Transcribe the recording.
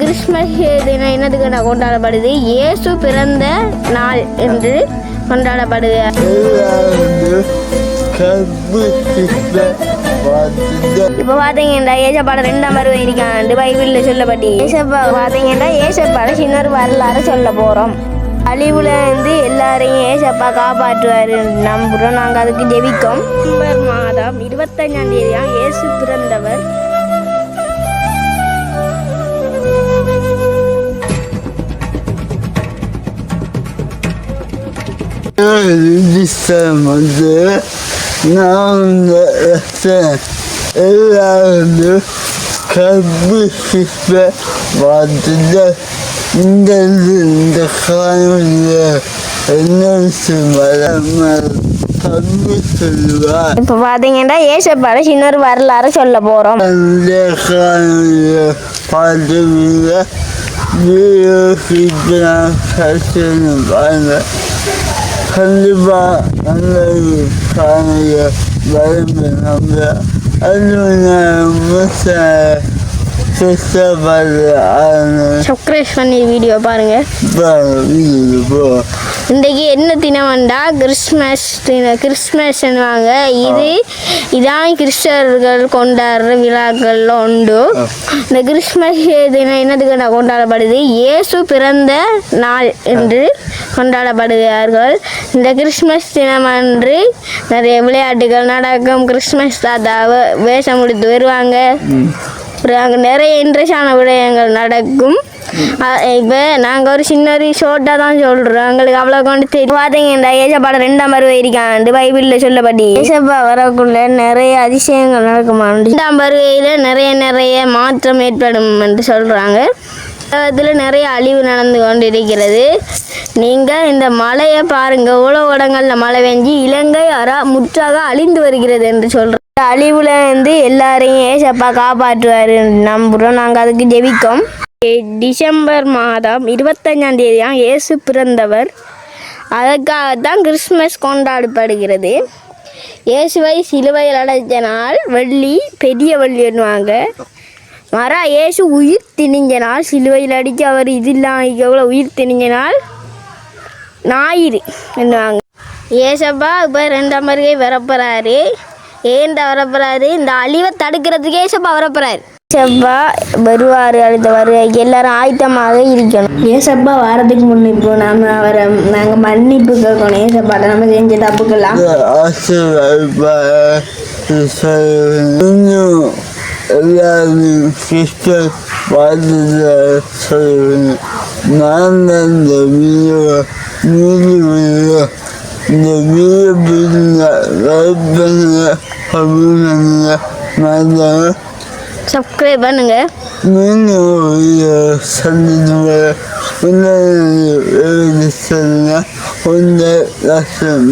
Christmas தினம் என்னதுக்கு நான் கொண்டாடப்படுது? இயேசு பிறந்த நாள் என்று கொண்டாடப்படுது. இப்போ பார்த்தீங்கன்னா ஏசப்பாட ரெண்டாம் பருவம் இருக்காண்டு பைபிளில் சொல்லப்பட்டு. ஏசப்பா பார்த்தீங்கன்னா ஏசப்பாட சின்ன வரலாறு சொல்ல போகிறோம் அழிவுல இருந்து எல்லாரையும் ஏசப்பா காப்பாற்றுவார் நம்புகிறோம் நாங்கள் அதுக்கு ஜெபிக்கோம். டிசம்பர் மாதம் இருபத்தஞ்சாம் தேதியாக இயேசு பிறந்தவர் வந்து நான் எல்லாரும் கற்பித்த பார்த்துட்டு இந்த இந்த காலையில் என்ன வராமல் கல்வி சொல்லுவார் இப்போ பார்த்தீங்கன்னா ஏசப்பாட சின்ன ஒரு வரலாறு சொல்ல போகிறோம் அந்த காலையில் பார்த்துவிட வீரசிக்கலாம் கஷ்டம் பாருங்க கண்டிப்பாக நல்ல காலையில் வரம்பு நம்ம அது கஷ்டப்படுற ஆன சப்ஸ்கிரைப் பண்ணி வீடியோ பாருங்க. இன்றைக்கு என்ன தினம்டா கிறிஸ்மஸ் தினம் கிறிஸ்மஸ்ன்னுவாங்க இது இதான் கிறிஸ்தவர்கள் கொண்டாடுற விழாக்கள்ல உண்டு. இந்த கிறிஸ்மஸ் தினம் என்னதுக்கு நான் கொண்டாடப்படுது? இயேசு பிறந்த நாள் என்று கொண்டாடப்படுகிறார்கள். இந்த கிறிஸ்மஸ் தினம் அன்று நிறைய விளையாட்டுகள் நடக்கும். கிறிஸ்மஸ் தாத்தாவை வேஷம் முடித்து வருவாங்க. அப்புறம் அங்கே நிறைய இன்ட்ரெஸ்டான விடயங்கள் நடக்கும். இப்போ நாங்கள் ஒரு சின்ன ஒரு ஷோர்ட்டாக தான் சொல்கிறோம் எங்களுக்கு அவ்வளோ கொண்டு தெரியும். பார்த்தீங்கன்னா ஏசப்பாட ரெண்டாம் பருவம் இருக்காண்டு பைபிளில் சொல்லப்படி. ஏசப்பா வரக்குள்ள நிறைய அதிசயங்கள் நடக்குமா? ரெண்டாம் பருவையில் நிறைய நிறைய மாற்றம் ஏற்படும் என்று சொல்கிறாங்க உலகத்தில் நிறைய அழிவு நடந்து கொண்டிருக்கிறது. நீங்கள் இந்த மலையை பாருங்கள் உலக இடங்களில் மழை பெஞ்சு இலங்கை அறா முற்றாக அழிந்து வருகிறது என்று சொல்கிறோம் அழிவுல இருந்து எல்லாரையும் ஏசப்பா காப்பாற்றுவார். நம்புகிறோம் நாங்கள் அதுக்கு ஜெபிக்கோம். டிசம்பர் மாதம் இருபத்தஞ்சாம் தேதியாக இயேசு பிறந்தவர். அதற்காகத்தான் கிறிஸ்மஸ் கொண்டாடப்படுகிறது. இயேசுவை சிலுவையில் அடைஞ்ச நாள் வெள்ளி பெரிய வெள்ளி என்னுவாங்க மரா இயேசு உயிர் திணிஞ்ச நாள். சிலுவையில் அடித்து அவர் இதெல்லாம் எவ்வளோ உயிர் திணிஞ்ச நாள். ஞாயிறு என்னுவாங்க ஏசப்பா இப்போ ரெண்டாம் வருகை வரப்போகிறாரு ஏன்டா வரப்போறாரு? இந்த அழிவை தடுக்கிறதுக்கு ஏசப்பா வரப்போறாரு. ஏசப்பா வருவார் அடுத்த வருகைக்கு எல்லாரும் ஆயத்தமாக இருக்கணும். ஏசப்பா வாரத்துக்கு முன்னே இப்போ நாம அவரை நாங்கள் மன்னிப்பு கேட்கணும் ஏசப்பாட்ட நம்ம செஞ்ச தப்புக்கெல்லாம் எல்லாரும் கிறிஸ்டன் வாழ்ந்த சொல்லுவேன். நான் அந்த வீடியோ நீதி வீடியோ இந்த வீடியோ பிடிங்க லைக் பண்ணுங்க. அப்படின்னு நான் சப்ஸ்கிரைப் பண்ணுங்க. மீண்டும் வீடியோ சந்தித்து உன்னை சொல்லுங்க உன்னை லட்சம்